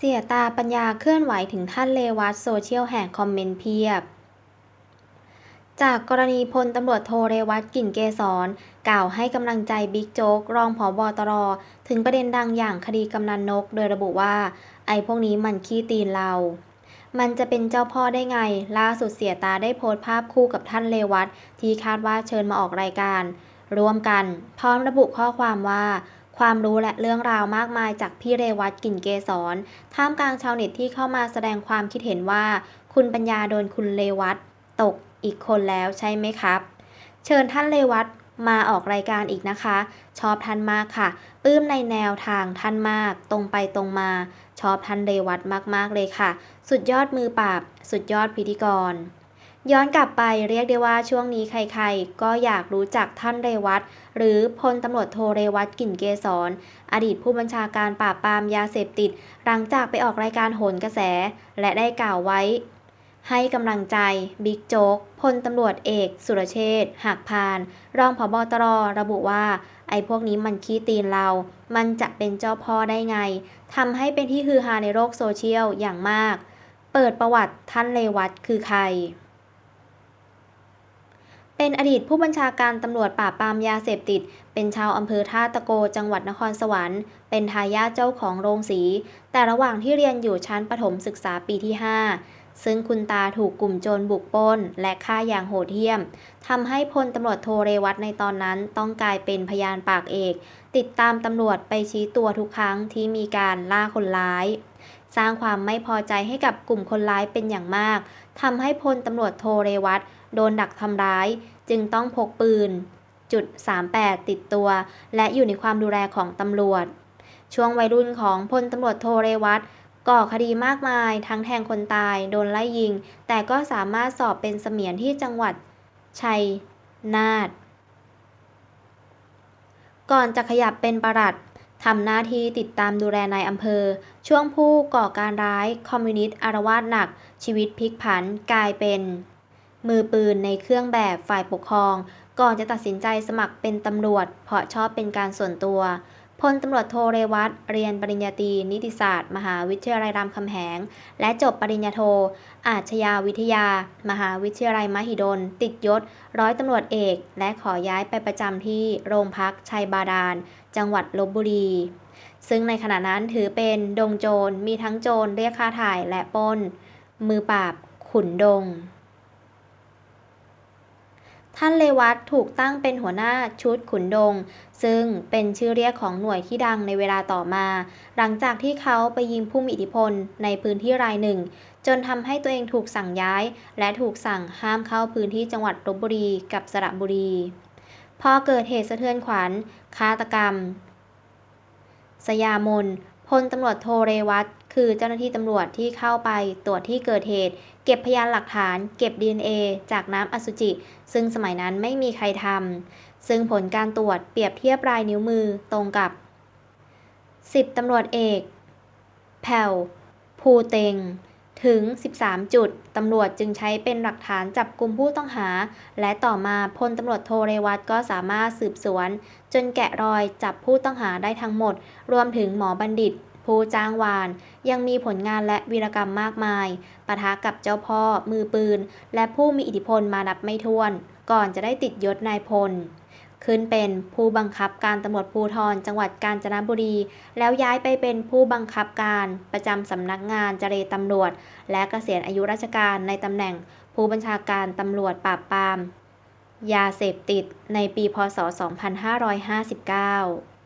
เสียตาปัญญาเคลื่อนไหวถึงท่านเรวัตโซเชียลแห่คอมเมนต์เพียบ จากกรณีพลตำรวจโทเรวัตกลิ่นเกษรกล่าวให้กำลังใจบิ๊กโจ๊กรองผอบอตร ถึงประเด็นดังอย่างคดีกำนันนก โดยระบุว่า ไอ้พวกนี้มันขี้ตีนเรา มันจะเป็นเจ้าพ่อได้ไง ล่าสุดเสียตาได้โพสต์ภาพคู่กับท่านเรวัตที่คาดว่าเชิญมาออกรายการ ร่วมกัน พร้อมระบุข้อความว่า ความรู้และเรื่องราวมากมายจากพี่เรวัตกลิ่นเกษรท่ามกลางชาวเน็ตที่เข้ามาแสดงความคิดเห็นว่า คุณปัญญาโดนคุณเรวัตตกอีกคนแล้วใช่ไหมครับ เชิญท่านเรวัตมาออกรายการอีกนะคะ ชอบท่านมากค่ะปลื้มในแนวทางท่านมาก ตรงไปตรงมา ชอบท่านเรวัตมากๆเลยค่ะ สุดยอดมือปราบ สุดยอดพิธีกร ย้อนกลับไปเรียกได้ว่าช่วงนี้ใครๆ ก็อยากรู้จักท่านเรวัตหรือพลตำรวจโทเรวัตกลิ่นเกษรอดีตผู้บัญชาการปราบปรามยาเสพติด หลังจากไปออกรายการโหนกระแส และได้กล่าวไว้ ให้กำลังใจบิ๊กโจ๊กพลตำรวจเอก สุรเชษฐหักพาน รองผบตรระบุว่า ไอ้พวกนี้มันขี้ตีนเรา มันจะเป็นเจ้าพ่อได้ไงทำให้เป็นที่ฮือฮาในโลกโซเชียลอย่างมาก เปิดประวัติท่านเรวัตคือใคร เป็นอดีตผู้บัญชาการตำรวจปราบปรามยาเสพติด เป็นชาวอำเภอท่าตะโกจังหวัดนครสวรรค์ เป็นทายาทเจ้าของโรงสี แต่ระหว่างที่เรียนอยู่ชั้นประถมศึกษาปีที่ 5 ซึ่งคุณตาถูกกลุ่มโจรบุกปล้น และฆ่าอย่างโหดเหี้ยม ทำให้พลตำรวจโทเรวัตในตอนนั้นต้องกลายเป็นพยานปากเอก ติดตามตำรวจไปชี้ตัวทุกครั้งที่มีการล่าคนร้าย สร้างความไม่พอใจให้กับกลุ่มคนร้ายเป็นอย่างมากทำให้พลตำรวจโทเรวัตโดนดักทำร้าย จึงต้องพกปืน จุด 38 ติดตัว และอยู่ในความดูแลของตำรวจ ช่วงวัยรุ่นของพลตำรวจโทเรวัตก่อคดีมากมาย ทั้งแทงคนตาย โดนไล่ยิง แต่ก็สามารถสอบเป็นเสมียนที่จังหวัด ชัยนาทก่อนจะขยับเป็นประหลัด ทำหน้าที่ติดตามดูแลนายอำเภอ ช่วงผู้ก่อการร้ายคอมมิวนิสต์อารวาสหนัก ชีวิตพลิกผันกลายเป็น มือปืนในเครื่องแบบฝ่ายปกครอง ก่อนจะตัดสินใจสมัครเป็นตำรวจ เพราะชอบเป็นการส่วนตัว พลตำรวจโทเรวัตเรียนปริญญาตรีนิติศาสตร์ มหาวิทยาลัยรามคำแหง และจบปริญญาโท อาชญาวิทยา มหาวิทยาลัยมหิดล ติดยศ ร้อยตำรวจเอก และขอย้ายไปประจำที่โรงพักชัยบาดาล จังหวัดลบบุรี ซึ่งในขณะนั้นถือเป็นดงโจรมีทั้งโจรเรียกค่าถ่ายและปล้น มือปราบขุนดง ท่านเรวัตถูกตั้งเป็นหัวหน้าชุดขุนดง ซึ่งเป็นชื่อเรียกของหน่วยที่ดังในเวลาต่อมา หลังจากที่เขาไปยิงผู้มีอิทธิพลในพื้นที่รายหนึ่ง จนทำให้ตัวเองถูกสั่งย้าย และถูกสั่งห้ามเข้าพื้นที่จังหวัดลบบุรีกับสระบุรี พอเกิดเหตุสะเทือนขวัญฆาตกรรม สยามน พลตำรวจโทเรวัตคือเจ้าหน้าที่ตำรวจที่เข้าไปตรวจที่เกิดเหตุ เก็บพยานหลักฐาน เก็บ DNA จากน้ำอสุจิ ซึ่งสมัยนั้นไม่มีใครทำซึ่งผลการตรวจเปรียบเทียบรายนิ้วมือตรงกับ 10ตำรวจเอก แผ่วภูเตง ถึง 13 จุด ตำรวจจึงใช้เป็นหลักฐานจับกลุ่มผู้ต้องหา และต่อมาพลตำรวจโทเรวัตก็สามารถสืบสวน จนแกะรอยจับผู้ต้องหาได้ทั้งหมด รวมถึงหมอบัณฑิต ผู้จ้างวาน ยังมีผลงานและวีรกรรมมากมายปะทะกับเจ้าพ่อ มือปืน และผู้มีอิทธิพลมานับไม่ถ้วน ก่อนจะได้ติดยศนายพล ขึ้นเป็นผู้บังคับการตำรวจภูธรจังหวัดกาญจนบุรี แล้วย้ายไปเป็นผู้บังคับการประจำสำนักงานเจรตำรวจ และเกษียณอายุราชการในตำแหน่งผู้บัญชาการตำรวจปราบปราม ยาเสพติดในปีพศ 2559